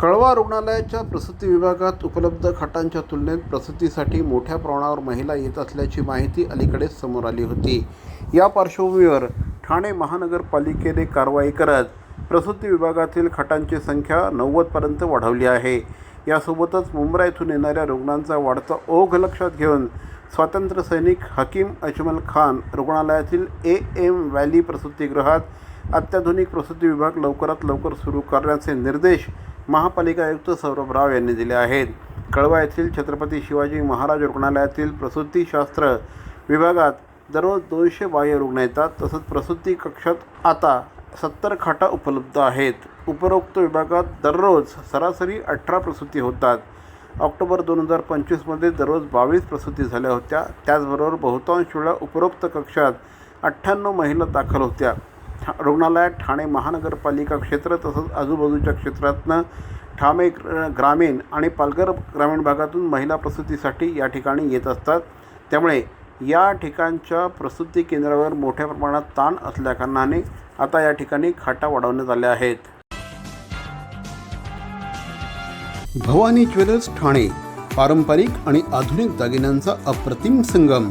कळवा रुग्णालयाच्या प्रसूती विभागात उपलब्ध खाटांच्या तुलनेत प्रसूतीसाठी मोठ्या प्रमाणावर महिला येत असल्याची माहिती अलीकडेच समोर आली होती. या पार्श्वभूमीवर ठाणे महानगरपालिकेने कारवाई करत प्रसूती विभागातील खाटांची संख्या नव्वदपर्यंत वाढवली आहे. यासोबतच मुंब्रा येथून येणाऱ्या रुग्णांचा वाढता ओघ लक्षात घेऊन स्वातंत्र्यसैनिक हकीम अजमल खान रुग्णालयातील ए एम व्हॅली प्रसूतीगृहात अत्याधुनिक प्रसूती विभाग लवकरात लवकर सुरू करण्याचे निर्देश महापालिका आयुक्त सौरभ राव यांनी दिले आहेत. कळवा येथील छत्रपती शिवाजी महाराज रुग्णालयातील प्रसूतीशास्त्र विभागात दररोज दोनशे बाह्य रुग्ण येतात तसंच प्रसूती कक्षात आता सत्तर खाटा उपलब्ध आहेत. उपरोक्त विभागात दररोज सरासरी अठरा प्रसूती होतात. ऑक्टोबर दोन हजार पंचवीसमध्ये दररोज बावीस प्रसूती झाल्या होत्या. त्याचबरोबर बहुतांश वेळा उपरोक्त कक्षात अठ्ठ्याण्णव महिला दाखल होत्या. ठा रुग्णालयात ठाणे महानगरपालिका क्षेत्र तसंच आजूबाजूच्या क्षेत्रातनं ठाणे ग्रामीण आणि पालघर ग्रामीण भागातून महिला प्रसूतीसाठी या ठिकाणी येत असतात. त्यामुळे या ठिकाणच्या प्रसूती केंद्रावर मोठ्या प्रमाणात ताण असल्याकारणाने आता या ठिकाणी खाटा वाढवण्यात आल्या आहेत. भवानी ज्वेलर्स ठाणे पारंपरिक आणि आधुनिक दागिन्यांचा अप्रतिम संगम.